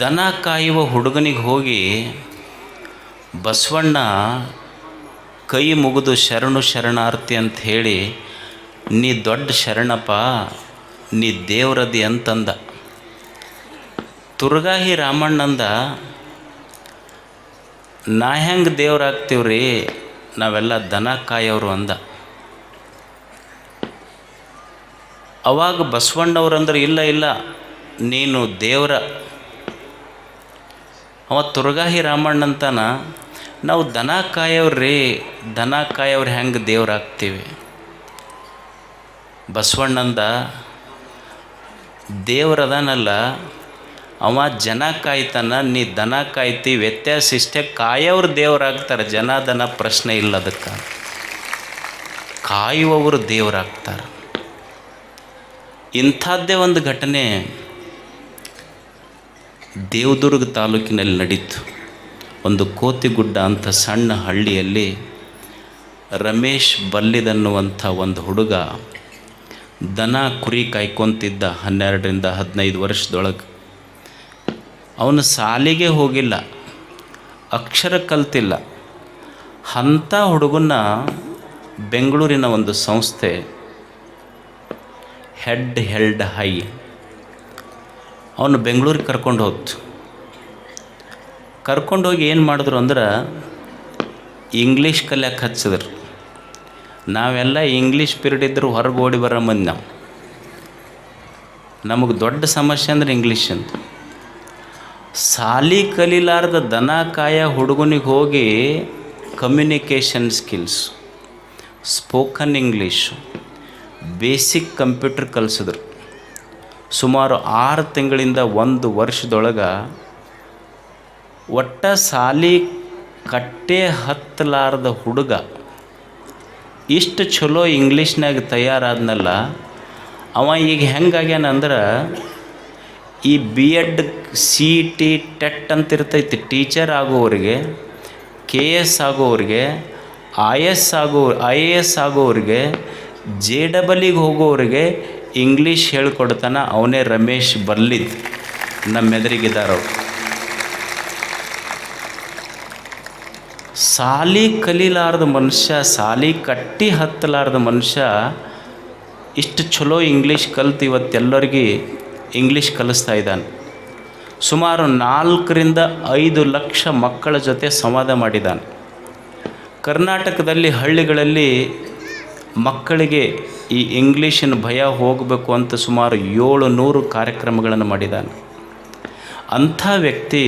ದನ ಕಾಯುವ ಹುಡುಗನಿಗೆ ಹೋಗಿ ಬಸವಣ್ಣ ಕೈ ಮುಗಿದು ಶರಣು ಶರಣಾರ್ಥಿ ಅಂತ ಹೇಳಿ, ನೀ ದೊಡ್ಡ ಶರಣಪ್ಪ, ನೀ ದೇವ್ರದಿ ಅಂತಂದ. ತುರ್ಗಾಹಿ ರಾಮಣ್ಣಂದ, ನಾ ಹೆಂಗೆ ದೇವ್ರಾಗ್ತೀವ್ರಿ ನಾವೆಲ್ಲ ದನ ಕಾಯೋರು ಅಂದ. ಅವಾಗ ಬಸವಣ್ಣವ್ರಂದ್ರೆ ಇಲ್ಲ ಇಲ್ಲ, ನೀನು ದೇವರ ಅವ ತುರ್ಗಾಹಿ ರಾಮಣ್ಣಂತಾನ, ನಾವು ದನ ಕಾಯವ್ರಿ, ದನ ಕಾಯವ್ರು ಹೆಂಗೆ ದೇವ್ರಾಗ್ತೀವಿ ಬಸವಣ್ಣಂದ ದೇವ್ರದಾನಲ್ಲ ಅವ ಜನ ಕಾಯ್ತಾನ, ನೀ ದನ ಕಾಯ್ತಿ, ವ್ಯತ್ಯಾಸ ಇಷ್ಟೇ ಕಾಯೋರು ದೇವರಾಗ್ತಾರೆ ಜನ ದನ ಪ್ರಶ್ನೆ ಇಲ್ಲ ಅದಕ್ಕೆ. ಕಾಯುವವರು ದೇವರಾಗ್ತಾರೆ ಇಂಥದ್ದೇ ಒಂದು ಘಟನೆ. ದೇವದುರ್ಗ ತಾಲೂಕಿನಲ್ಲಿ ನಡೀತು. ಒಂದು ಕೋತಿಗುಡ್ಡ ಅಂತ ಸಣ್ಣ ಹಳ್ಳಿಯಲ್ಲಿ ರಮೇಶ್ ಬಲ್ಲಿದನ್ನುವಂಥ ಒಂದು ಹುಡುಗ ದನ ಕುರಿ ಕಾಯ್ಕೊತಿದ್ದ ಹನ್ನೆರಡರಿಂದ ಹದಿನೈದು ವರ್ಷದೊಳಗೆ. ಅವನು ಸಾಲಿಗೆ ಹೋಗಿಲ್ಲ, ಅಕ್ಷರ ಕಲ್ತಿಲ್ಲ. ಅಂಥ ಹುಡುಗನ್ನ ಬೆಂಗಳೂರಿನ ಒಂದು ಸಂಸ್ಥೆ ಹೆಡ್ ಹೆಲ್ಡ್ ಹೈ ಅವನು ಬೆಂಗಳೂರಿಗೆ ಕರ್ಕೊಂಡು ಹೋಗ್ತು. ಕರ್ಕೊಂಡೋಗಿ ಏನು ಮಾಡಿದ್ರು ಅಂದ್ರೆ ಇಂಗ್ಲೀಷ್ ಕಲಿಯಕ್ಕೆ ಹಚ್ಚಿದ್ರು. ನಾವೆಲ್ಲ ಇಂಗ್ಲೀಷ್ ಪೀರಿಯಡ್ ಇದ್ದರೂ ಹೊರಗೆ ಓಡಿ ಬರೋ ಮಂದಿ ನಾವು. ನಮಗೆ ದೊಡ್ಡ ಸಮಸ್ಯೆ ಅಂದ್ರೆ ಇಂಗ್ಲೀಷ್ ಅಂತ. ಸಾಲಿ ಕಲಿಲಾರ್ದ ದನ ಕಾಯ ಹುಡುಗನಿಗೆ ಹೋಗಿ communication skills spoken English basic computer ಕಲಿಸಿದ್ರು. ಸುಮಾರು ಆರು ತಿಂಗಳಿಂದ ಒಂದು ವರ್ಷದೊಳಗೆ ಒಟ್ಟ ಸಾಲಿ ಕಟ್ಟೆ ಹತ್ತಲಾರದ ಹುಡುಗ ಇಷ್ಟು ಚಲೋ ಇಂಗ್ಲೀಷ್ನಾಗ ತಯಾರಾದ್ನಲ್ಲ, ಅವ ಈಗ ಹೆಂಗಾಗ್ಯಾನ ಅಂದ್ರೆ ಈ B Ed C T TET ಅಂತ ಇರ್ತೈತಿ ಟೀಚರ್ ಆಗೋವ್ರಿಗೆ ಕೆ ಎಸ್ ಆಗೋವ್ರಿಗೆ ಐ ಎಸ್ ಆಗೋ ಐ ಎ ಎಸ್ ಆಗೋವ್ರಿಗೆ ಜೆ ಡಬಲಿಗೆ ಹೋಗೋರಿಗೆ ಇಂಗ್ಲೀಷ್ ಹೇಳ್ಕೊಡ್ತಾನ, ಅವನೇ ರಮೇಶ್ ಬರ್ಲಿದ್. ನಮ್ಮ ಎದುರಿಗಿದ್ದಾರವ್ರು ಸಾಲಿ ಕಲಿಲಾರ್ದ ಮನುಷ್ಯ, ಸಾಲಿ ಕಟ್ಟಿ ಹತ್ತಲಾರ್ದ ಮನುಷ್ಯ, ಇಷ್ಟು ಚಲೋ ಇಂಗ್ಲೀಷ್ ಕಲ್ತು ಇವತ್ತೆಲ್ಲರಿಗೆ ಇಂಗ್ಲೀಷ್ ಕಲಿಸ್ತಾ ಇದ್ದಾನೆ ಸುಮಾರು ನಾಲ್ಕರಿಂದ ಐದು ಲಕ್ಷ ಮಕ್ಕಳ ಜೊತೆ ಸಂವಾದ ಮಾಡಿದ್ದಾನೆ ಕರ್ನಾಟಕದಲ್ಲಿ ಹಳ್ಳಿಗಳಲ್ಲಿ ಮಕ್ಕಳಿಗೆ ಈ ಇಂಗ್ಲೀಷಿನ ಭಯ ಹೋಗಬೇಕು ಅಂತ ಸುಮಾರು ಏಳು ನೂರು ಕಾರ್ಯಕ್ರಮಗಳನ್ನು ಮಾಡಿದ್ದಾನೆ. ಅಂಥ ವ್ಯಕ್ತಿ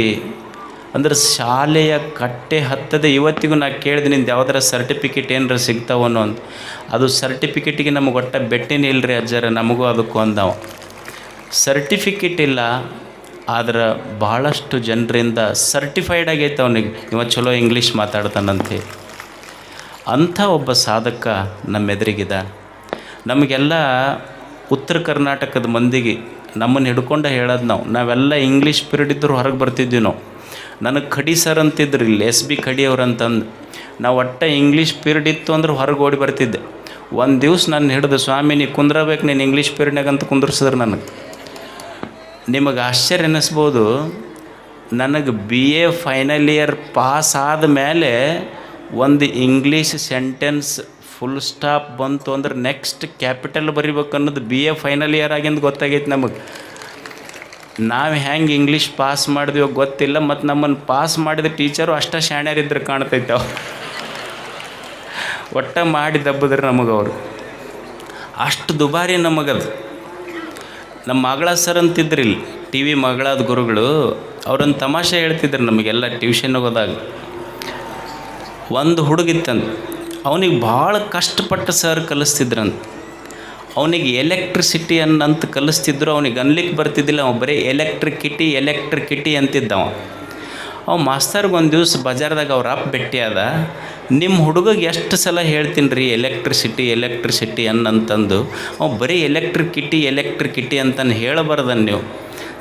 ಅಂದ್ರೆ ಶಾಲೆಯ ಕಟ್ಟೆ ಹತ್ತದೆ ಇವತ್ತಿಗೂ ನಾನು ಕೇಳಿದೆ, ನಿಂದು ಯಾವ್ದಾರ ಸರ್ಟಿಫಿಕೇಟ್ ಏನಾರ ಸಿಗ್ತಾವನೋ ಅಂತ ಅದು ಸರ್ಟಿಫಿಕೇಟಿಗೆ ನಮಗೆ ಒಟ್ಟ ಬೆಟ್ಟಿನೇ ಇಲ್ಲರಿ ಅಜ್ಜರ, ನಮಗೂ ಅದಕ್ಕೂ ಅಂದವ. ಸರ್ಟಿಫಿಕೇಟ್ ಇಲ್ಲ, ಆದ್ರೆ ಭಾಳಷ್ಟು ಜನರಿಂದ ಸರ್ಟಿಫೈಡ್ ಆಗೈತೆ ಅವನಿಗೆ. ಇವ ಚಲೋ ಇಂಗ್ಲೀಷ್ ಮಾತಾಡ್ತಾನಂತೆ ಅಂಥ ಒಬ್ಬ ಸಾಧಕ ನಮ್ಮ ಎದುರಿಗಿದ ನಮಗೆಲ್ಲ ಉತ್ತರ ಕರ್ನಾಟಕದ ಮಂದಿಗೆ ನಮ್ಮನ್ನು ಹಿಡ್ಕೊಂಡು ಹೇಳೋದು ನಾವು. ನಾವೆಲ್ಲ ಇಂಗ್ಲೀಷ್ ಪೀರಿಯಡ್ ಇದ್ದರೂ ಹೊರಗೆ ಬರ್ತಿದ್ವಿ ನಾವು. ನನಗೆ ಖಡಿ ಸರ್ ಅಂತಿದ್ರು ಇಲ್ಲಿ, ಎಸ್ ಬಿ ಖಡಿ ಅವ್ರು ಅಂತಂದು. ನಾವು ಒಟ್ಟ ಇಂಗ್ಲೀಷ್ ಪೀರಿಯಡ್ ಇತ್ತು ಅಂದ್ರೆ ಹೊರಗೆ ಓಡಿ ಬರ್ತಿದ್ದೆ. ಒಂದು ದಿವ್ಸ ನನ್ನ ಹಿಡಿದು, ಸ್ವಾಮಿ, ನೀ ಕುಂದ್ರಬೇಕು, ನೀನು ಇಂಗ್ಲೀಷ್ ಪೀರಿಯಡ್ನಾಗ ಅಂತ ಕುಂದ್ರಸಿದ್ರು ನನಗೆ. ನಿಮಗೆ ಆಶ್ಚರ್ಯ ಅನ್ನಿಸ್ಬೋದು ನನಗೆ B A final year pass ಆದ ಮೇಲೆ ಒಂದು ಇಂಗ್ಲೀಷ್ ಸೆಂಟೆನ್ಸ್ ಫುಲ್ ಸ್ಟಾಪ್ ಬಂತು ಅಂದ್ರೆ ನೆಕ್ಸ್ಟ್ ಕ್ಯಾಪಿಟಲ್ ಬರಿಬೇಕು ಅನ್ನೋದು ಬಿ ಎ ಫೈನಲ್ ಇಯರ್ ಆಗಿಂದ ಗೊತ್ತಾಗೈತೆ ನಮಗೆ. ನಾವು ಹೆಂಗೆ ಇಂಗ್ಲೀಷ್ ಪಾಸ್ ಮಾಡಿದ್ವೋ ಗೊತ್ತಿಲ್ಲ, ಮತ್ತು ನಮ್ಮನ್ನು ಪಾಸ್ ಮಾಡಿದ ಟೀಚರು ಅಷ್ಟ ಶಾಣ್ಯರಿದ್ರೆ ಕಾಣ್ತೈತೆ ಅವ್ರು ಒಟ್ಟ ಮಾಡಿ ದಬ್ಬದ್ರೆ ನಮಗೆ ಅವರು. ಅಷ್ಟು ದುಬಾರಿ ನಮಗದು ನಮ್ಮ ಮಗಳ ಸರ್ ಅಂತಿದ್ರಿ ಇಲ್ಲಿ ಟಿ ವಿ ಮಗಳಾದ ಗುರುಗಳು ಅವ್ರೊಂದು ತಮಾಷೆ ಹೇಳ್ತಿದ್ರು ನಮಗೆಲ್ಲ ಟ್ಯೂಷನ್ಗೆ ಹೋದಾಗ. ಒಂದು ಹುಡುಗಿತ್ತಂತ ಅವನಿಗೆ ಭಾಳ ಕಷ್ಟಪಟ್ಟು ಸರ್ ಕಲಿಸ್ತಿದ್ರಂತ. ಅವನಿಗೆ ಎಲೆಕ್ಟ್ರಿಸಿಟಿ ಅನ್ನಂತ ಕಲಿಸ್ತಿದ್ರು, ಅವನಿಗೆ ಅನ್ಲಿಕ್ಕೆ ಬರ್ತಿದ್ದಿಲ್ಲ, ಅವ ಬರೀ ಎಲೆಕ್ಟ್ರಿಕಿಟಿ ಎಲೆಕ್ಟ್ರಿಕಿಟಿ ಅಂತಿದ್ದವ. ಅವ ಮಾಸ್ತರ್ಗೆ ಒಂದು ದಿವಸ ಬಜಾರ್ದಾಗ ಅವ್ರ ಅಪ್ಪ ಭೇಟಿ ಅದ ನಿಮ್ಮ ಹುಡುಗಗೆ ಎಷ್ಟು ಸಲ ಹೇಳ್ತೀನಿ ರೀ ಎಲೆಕ್ಟ್ರಿಸಿಟಿ ಎಲೆಕ್ಟ್ರಿಸಿಟಿ ಅನ್ನಂತಂದು? ಅವ ಬರೀ ಎಲೆಕ್ಟ್ರಿಕಿಟಿ ಎಲೆಕ್ಟ್ರಿಕಿಟಿ ಅಂತಂದು ಹೇಳಬಾರ್ದನ್ ನೀವು.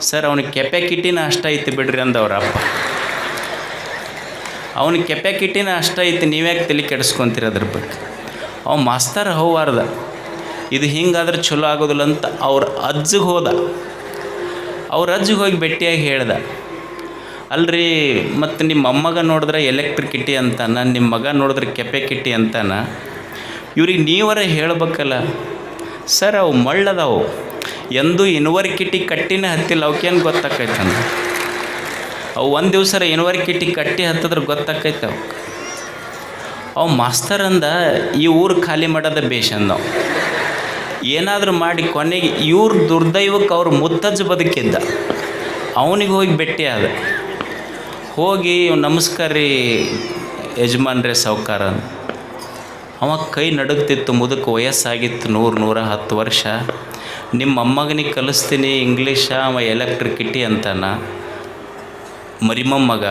ಸರ್, ಅವನಿಗೆ ಕೆಪ್ಯಾಕಿಟಿನ ಅಷ್ಟ ಐತಿ ಬಿಡ್ರಿ ಅಂದವ್ರ ಅಪ್ಪ. ಅವನಿಗೆ ಕೆಪ್ಯಾಕಿಟಿನ ಅಷ್ಟ ಐತಿ, ನೀವ್ಯಾಕೆ ತಲೆ ಕೆಡಿಸ್ಕೊಂತೀರ ಅದ್ರ ಬಗ್ಗೆ? ಅವ ಮಾಸ್ತರ್ ಹೋಗ್ಬಾರ್ದ ಇದು ಹಿಂಗಾದ್ರೆ ಚಲೋ ಆಗೋದಿಲ್ಲ ಅಂತ ಅವ್ರ ಅಜ್ಜಿಗೆ ಹೋದ. ಅವ್ರ ಅಜ್ಜಿಗೆ ಹೋಗಿ ಭೇಟಿಯಾಗಿ ಹೇಳ್ದ. ಅಲ್ರಿ, ಮತ್ತು ನಿಮ್ಮ ಅಮ್ಮಗ ನೋಡಿದ್ರೆ ಎಲೆಕ್ಟ್ರಿಕಿಟಿ ಅಂತಾನ, ನಿಮ್ಮ ಮಗ ನೋಡಿದ್ರೆ ಕೆಪ್ಯಾಕಿಟಿ ಅಂತಾನ? ಇವ್ರಿಗೆ ನೀವರ ಹೇಳ್ಬೇಕಲ್ಲ. ಸರ್, ಅವು ಮಳ್ಳದವು. ಎಂದು ಇನ್ವರ್ ಕಿಟಿ ಹತ್ತಿ ಹತ್ತಿಲ್ಲ ಅವಕ್ಕೇನು ಗೊತ್ತಾಕೈತಂದ ಅವು ಒಂದು ದಿವಸ ಇನ್ವರ್ ಕಿಟ್ಟಿ ಕಟ್ಟಿ ಹತ್ತಿದ್ರೆ ಗೊತ್ತಾಕೈತೆ ಅವು. ಅವು ಮಾಸ್ತರ್ ಅಂದ, ಈ ಊರು ಖಾಲಿ ಮಾಡೋದ ಬೇಷ್ ಅಂದವು. ಏನಾದರೂ ಮಾಡಿ ಕೊನೆಗೆ ಇವ್ರ ದುರ್ದೈವಕ್ಕೆ ಅವ್ರ ಮುತ್ತಜ್ಜ ಬದುಕಿದ್ದ. ಅವನಿಗೆ ಹೋಗಿ ಭೇಟಿ ಆದ. ಹೋಗಿ ನಮಸ್ಕಾರ ರೀ ಯಜಮಾನ್ರೆ ಸಾವ್ಕಾರ. ಅವ ಕೈ ನಡುಗ್ತಿತ್ತು ಮುದಕ್ಕೆ ವಯಸ್ಸಾಗಿತ್ತು ನೂರು ನೂರ ಹತ್ತು ವರ್ಷ. ನಿಮ್ಮ ಅಮ್ಮಗನಿಗೆ ಕಲಿಸ್ತೀನಿ, ಇಂಗ್ಲೀಷ, ಅವ ಎಲೆಕ್ಟ್ರಿಕಿಟಿ ಅಂತಾನ. ಮರಿಮೊಮ್ಮಗ,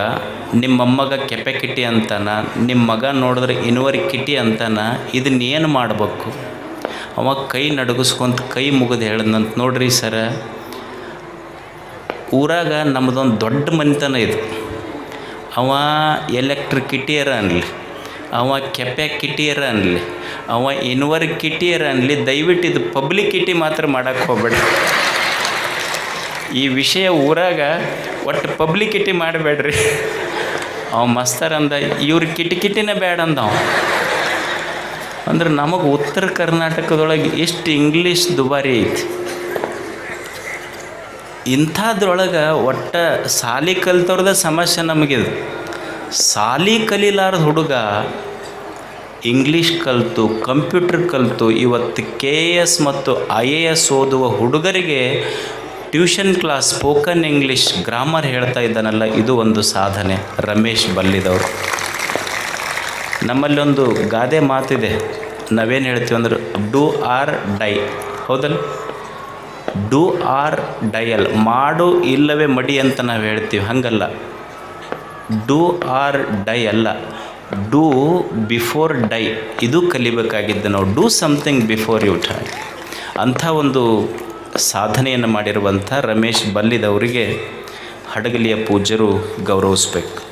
ನಿಮ್ಮಮ್ಮಗ ಕೆಪೆ ಕಿಟ್ಟಿ ಅಂತಾನ ನಿಮ್ಮ ಮಗ ನೋಡಿದ್ರೆ ಇನ್ವರಿ ಕಿಟಿ ಅಂತಾನ ಇದನ್ನೇನು ಮಾಡಬೇಕು. ಅವ ಕೈ ನಡುಗಿಸ್ಕೊಂತ ಕೈ ಮುಗಿದು ಹೇಳ್ದಂತ, ನೋಡ್ರಿ ಸರ, ಊರಾಗ ನಮ್ಮದೊಂದು ದೊಡ್ಡ ಮನೆತನ ಇದು. ಅವ ಎಲೆಕ್ಟ್ರಿಕಿಟಿಯರ ಅನ್ಲಿ, ಅವ ಕೆಪೆ ಕಿಟಿಯರ ಅನ್ಲಿ, ಅವ ಇನ್ವರ್ ಕಿಟಿಯರ ಅನ್ಲಿ, ದಯವಿಟ್ಟು ಇದು ಪಬ್ಲಿಕಿಟಿ ಮಾತ್ರ ಮಾಡೋಕ್ಕೆ ಹೋಗ್ಬೇಡ. ಈ ವಿಷಯ ಊರಾಗ ಒಟ್ಟು ಪಬ್ಲಿಕಿಟಿ ಮಾಡಬೇಡ್ರಿ. ಅವ ಮಸ್ತರ್ ಅಂದ, ಇವ್ರ ಕಿಟಕಿಟಿನೇ ಬೇಡ ಅಂದ ಅಂದ್ರೆ ನಮಗೆ ಉತ್ತರ ಕರ್ನಾಟಕದೊಳಗೆ ಎಷ್ಟು ಇಂಗ್ಲೀಷ್ ದುಬಾರಿ ಐತಿ. ಇಂಥದ್ರೊಳಗೆ ಒಟ್ಟ ಸಾಲಿ ಕಲ್ತವ್ರದ ಸಮಸ್ಯೆ ನಮಗಿದು. ಸಾಲಿ ಕಲೀಲಾರ್ದ ಹುಡುಗ ಇಂಗ್ಲೀಷ್ ಕಲಿತು ಕಂಪ್ಯೂಟರ್ ಕಲಿತು, ಇವತ್ತು ಕೆ ಎ ಎಸ್ ಮತ್ತು ಐ ಎ ಎಸ್ ಓದುವ ಹುಡುಗರಿಗೆ tuition class spoken English grammar ಹೇಳ್ತಾ ಇದ್ದಾನಲ್ಲ, ಇದು ಒಂದು ಸಾಧನೆ. ರಮೇಶ್ ಬಲ್ಲಿದವರು. ನಮ್ಮಲ್ಲಿ ಒಂದು ಗಾದೆ ಮಾತಿದೆ. ನಾವೇನು ಹೇಳ್ತೀವಿ ಅಂದ್ರೆ ಡೂ ಆರ್ ಡೈ ಹೌದಲ್ಲ? ಡೂ ಆರ್ ಡಯಲ್ ಮಾಡು ಇಲ್ಲವೇ ಮಡಿ ಅಂತ ನಾವು ಹೇಳ್ತೀವಿ. ಹಂಗಲ್ಲ. ಡೂ ಆರ್ ಡೈ ಅಲ್ಲ. ಡೂ ಬಿಫೋರ್ ಡೈ ಇದು ಕಲಿಬೇಕಾಗಿದ್ದು ನಾವು. Do something before you die ಅಂಥ ಒಂದು ಸಾಧನೆಯನ್ನು ಮಾಡಿರುವಂಥ ರಮೇಶ್ ಬಲ್ಲಿದವರಿಗೆ ಹಡಗಲಿಯ ಪೂಜ್ಯರು ಗೌರವಿಸ್ಬೇಕು.